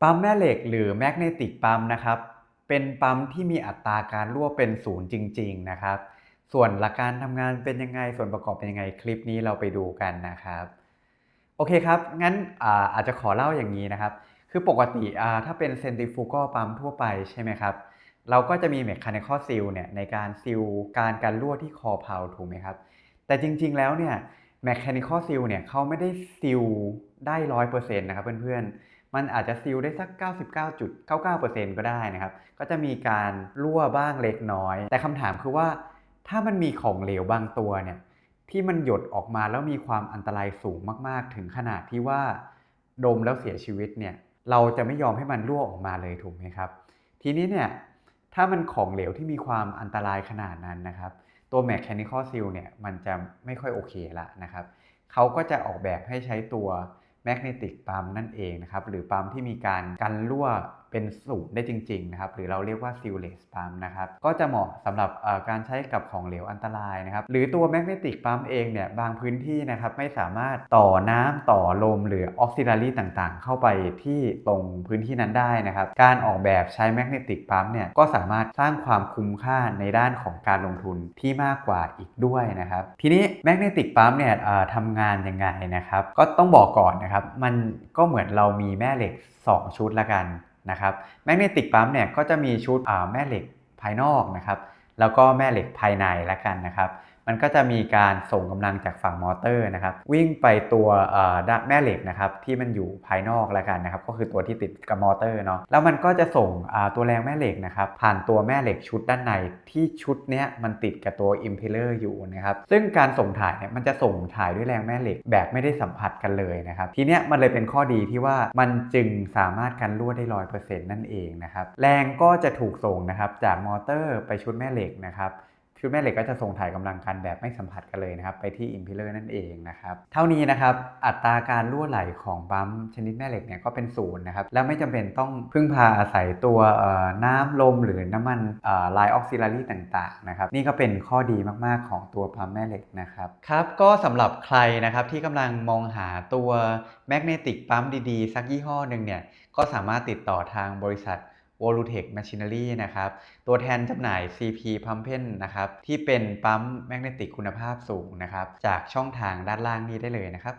ปั๊มแม่เหล็กหรือแมกเนติกปั๊มนะครับ เป็นปั๊มที่มีอัตราการรั่วเป็นศูนย์จริง ๆ นะครับ ส่วนหลักการทำงานเป็นยังไง ส่วนประกอบเป็นยังไงคลิปนี้เราไปดูกันนะครับ โอเคครับ งั้นอาอาจจะขอเล่าอย่างนี้นะครับ คือปกติถ้าเป็นเซนติฟูก a l ปั๊มทั่วไปใช่ไหมครับ เราก็จะมี mechanical seal เนี่ยในการซีลการกันรั่วที่คอเพาถูกไหมครับ แต่จริง ๆ แล้วเนี่ย mechanical seal เนี่ยเขาไม่ได้ซีลได้ร้อยเปอร์เซ็นต์นะครับเพื่อนๆ มันอาจจะซีลได้สัก 99.99%ก็ได้นะครับ ก็จะมีการรั่วบ้างเล็กน้อย แต่คำถามคือว่า ถ้ามันมีของเหลวบางตัวเนี่ยที่มันหยดออกมาแล้วมีความอันตรายสูงมาก ๆ ถึงขนาดที่ว่าดมแล้วเสียชีวิตเนี่ยเราจะไม่ยอมให้มันรั่วออกมาเลยถูกไหมครับ ทีนี้เนี่ยถ้ามันของเหลวที่มีความอันตรายขนาดนั้นนะครับ ตัว mechanical seal เนี่ยมันจะไม่ค่อยโอเคละนะครับเขาก็จะออกแบบให้ใช้ตัว แมกเนติกปั๊มนั่นเองนะครับหรือปั๊มที่มีการกันรั่ว เป็นศูนย์ได้จริงๆนะครับหรือเราเรียกว่า sealless ปั๊มนะครับก็จะเหมาะสำหรับการใช้กับของเหลวอันตรายนะครับหรือตัว magnetic ปั๊มเองเนี่ยบางพื้นที่นะครับไม่สามารถต่อน้ำต่อลมหรือ auxiliary ต่างๆ เข้าไปที่ตรงพื้นที่นั้นได้นะครับการออกแบบใช้ magnetic ปั๊มเนี่ยก็สามารถสร้างความคุ้มค่าในด้านของการลงทุนที่มากกว่าอีกด้วยนะครับทีนี้ magnetic ปั๊มเนี่ยทำงานยังไงนะครับก็ต้องบอกก่อนนะครับมันก็เหมือนเรามีแม่เหล็ก 2 ชุดละกัน นะครับแมกเนติกปั๊มเนี่ยก็จะมีชุดแม่เหล็กภายนอกนะครับแล้วก็แม่เหล็กภายในละกันนะครับ มันก็จะมีการส่งกำลังจากฝั่งมอเตอร์นะครับวิ่งไปตัวแม่เหล็กนะครับที่มันอยู่ภายนอกและกันนะครับก็คือตัวที่ติดกับมอเตอร์เนาะแล้วมันก็จะส่งตัวแรงแม่เหล็กนะครับผ่านตัวแม่เหล็กชุดด้านในที่ชุดเนี้ยมันติดกับตัวอิมเพลเลอร์อยู่นะครับซึ่งการส่งถ่ายเนี่ยมันจะส่งถ่ายด้วยแรงแม่เหล็กแบบไม่ได้สัมผัสกันเลยนะครับทีเนี้ยมันเลยเป็นข้อดีที่ว่ามันจึงสามารถกันรั่วได้ร้อยเปอร์เซ็นต์นั่นเองนะครับแรงก็จะถูกส่งนะครับจากมอเตอร์ไปชุดแม่เหล็กนะครับ ชุดแม่เหล็กก็จะส่งถ่ายกำลังกันแบบไม่สัมผัสกันเลยนะครับไปที่อิมพิเลอร์นั่นเองนะครับเท่านี้นะครับอัตราการรั่วไหลของปั๊มชนิดแม่เหล็กเนี่ยก็เป็นศูนย์นะครับแล้วไม่จำเป็นต้องพึ่งพาอาศัยตัวน้ำลมหรือน้ำมันไลน์ออกซิลารีต่างๆนะครับนี่ก็เป็นข้อดีมากๆของตัวปั๊มแม่เหล็กนะครับครับก็สำหรับใครนะครับที่กำลังมองหาตัวแมกเนติกปั๊มดีๆ สักยี่ห้อหนึ่งเนี่ยก็สามารถติดต่อทางบริษัท v o l u t e c h Machinery นะครับ ตัวแทนจำหน่าย CP Pump e n นะครับ ที่เป็นปั๊มแมกเนติกคุณภาพสูงนะครับ จากช่องทางด้านล่างนี้ได้เลยนะครับ